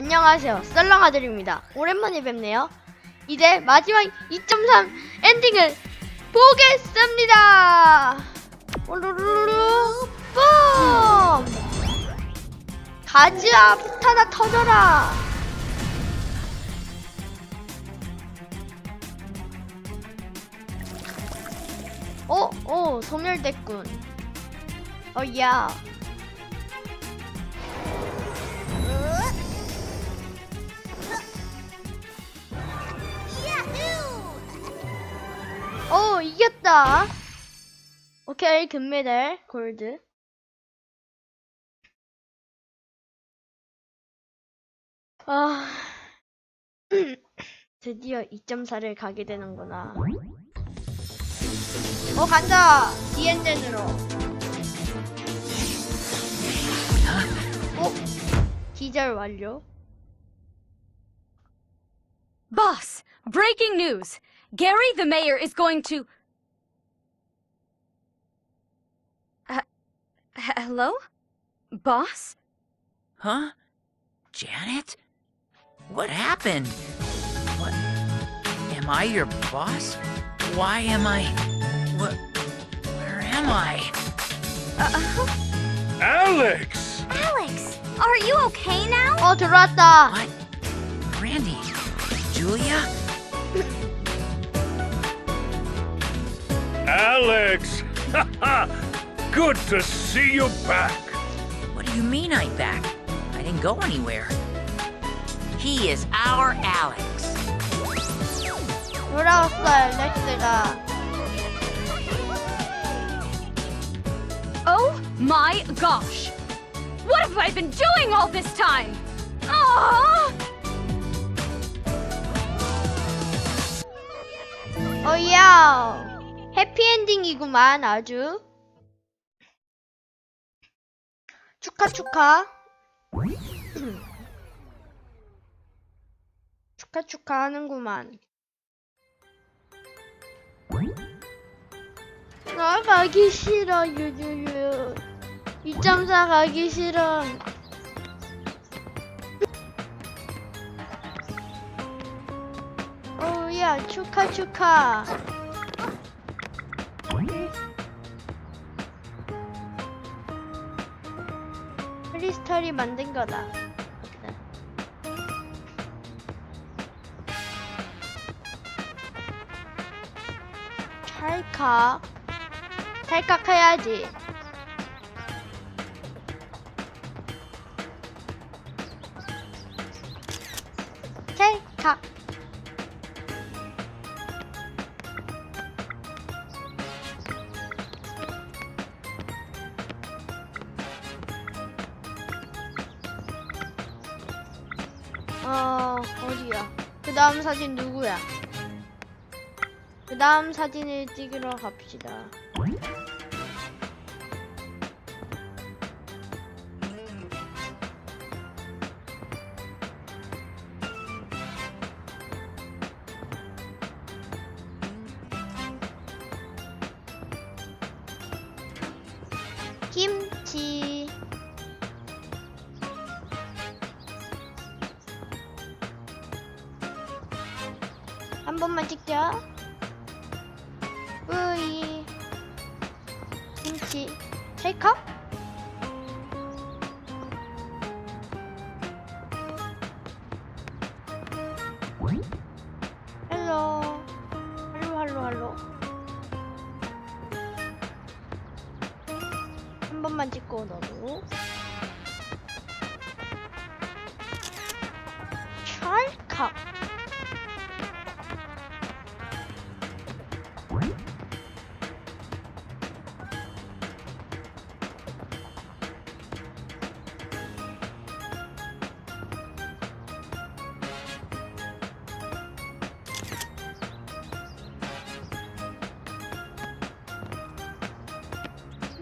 안녕하세요. 썰렁아들입니다. 오랜만에 뵙네요. 이제 마지막 2.3 엔딩을 보겠습니다. 오르르르 뿜! 가즈아 폭탄아 터져라. 어, 어, 소멸됐군. 어, 야. 어, 이겼다. 오케이, 금메달, 골드. 아, 드디어 2.4를 가게 되는구나. 어, 간다! 디엔젠으로. 어? 기절 완료. Boss, breaking news. Gary the mayor is going to... Uh, hello? Boss? Huh? Janet? What happened? What? Am I your boss? Why am I... What? Where am I? Uh, Alex! Alex! Are you okay now? Alterata! What? Randy? Julia? Alex! Good to see you back. What do you mean I'm back? I didn't go anywhere. He is our Alex. 돌아왔어요, 렉스가. Oh my gosh! What have I been doing all this time? Oh! 어이야. 해피엔딩이구만, 아주. 축하, 축하. 축하, 축하 하는구만. 나 가기 싫어, 유유유. 2.4 가기 싫어. 어야 축하 축하. 크리스탈이 만든 거다. 찰칵. 찰칵 해야지. 찰칵. 어, 어디야? 그 다음 사진 누구야? 그 다음 사진을 찍으러 갑시다. 김치. 번만 찍자. 뿌이. 김치. 찰칵? 헬로. 할로, 할로, 할로. 한 번만 찍고 너도. 찰칵.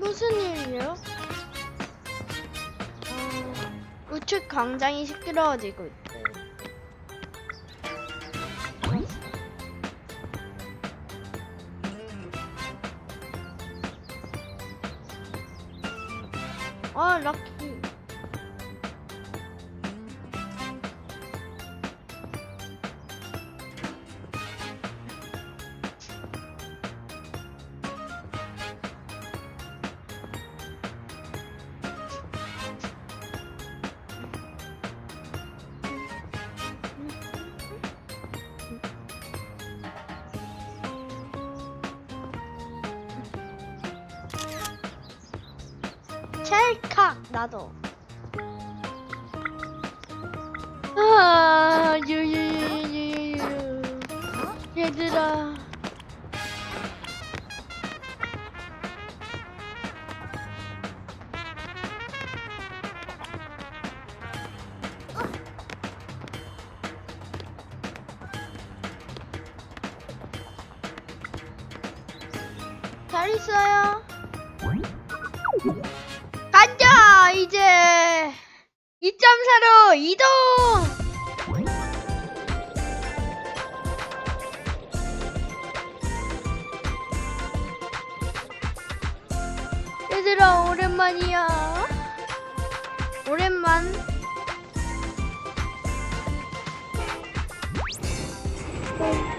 무슨 일이요? 어, 우측 광장이 시끄러워지고 있대. 아, 럭키. 찰칵 나도. 아 유유유유유유. 얘들아. 잘 있어요. 이제 2.4로 이동. 얘들아 오랜만이야. 오랜만. 할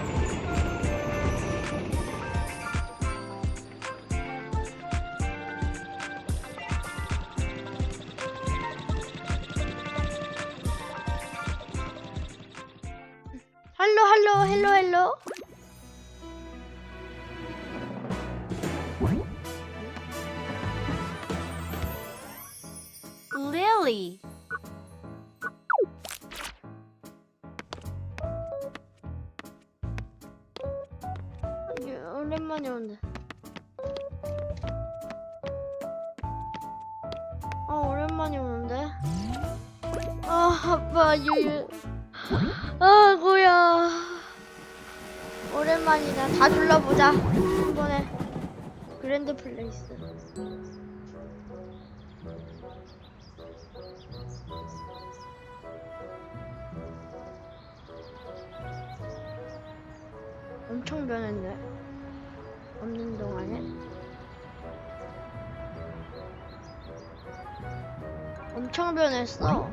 Lily. 예, 오랜만에 온다. 아 오랜만에 오는데. 아 아빠 유유. 아 고야. 오랜만이다. 다 둘러보자. 한 번에. 그랜드 플레이스. 엄청 변했네. 없는 동안에. 엄청 변했어.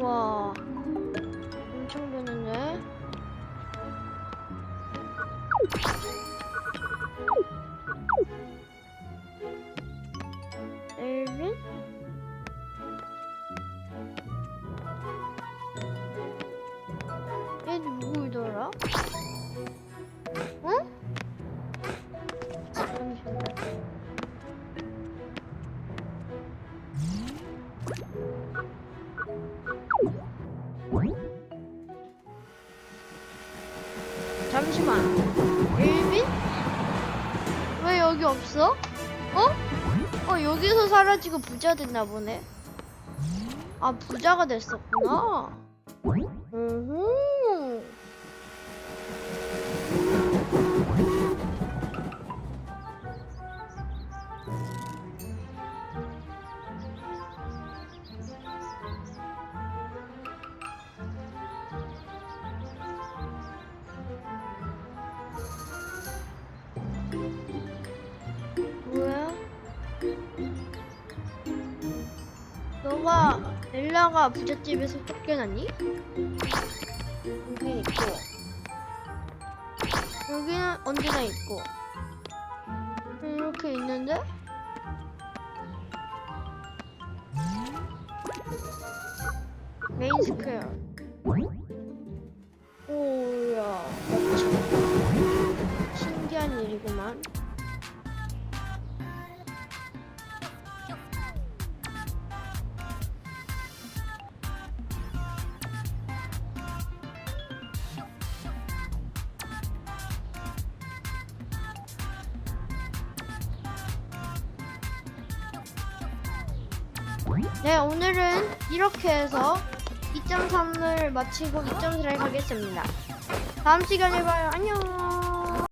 우와. 엄청 변했네. 엘빈? 얘 누구더라? 없어? 어? 어 여기서 사라지고 부자 됐나 보네. 아 부자가 됐었구나. 음. 뭐 너가 엘라가 부잣집에서 쫓겨났니? 여기 있고. 여기는 언제나 있고. 이렇게 있는데? 메인 스퀘어. 오야. 신기한 일이구만 네, 오늘은 이렇게 해서 2.3을 마치고 2.4를 가겠습니다. 다음 시간에 봐요. 안녕.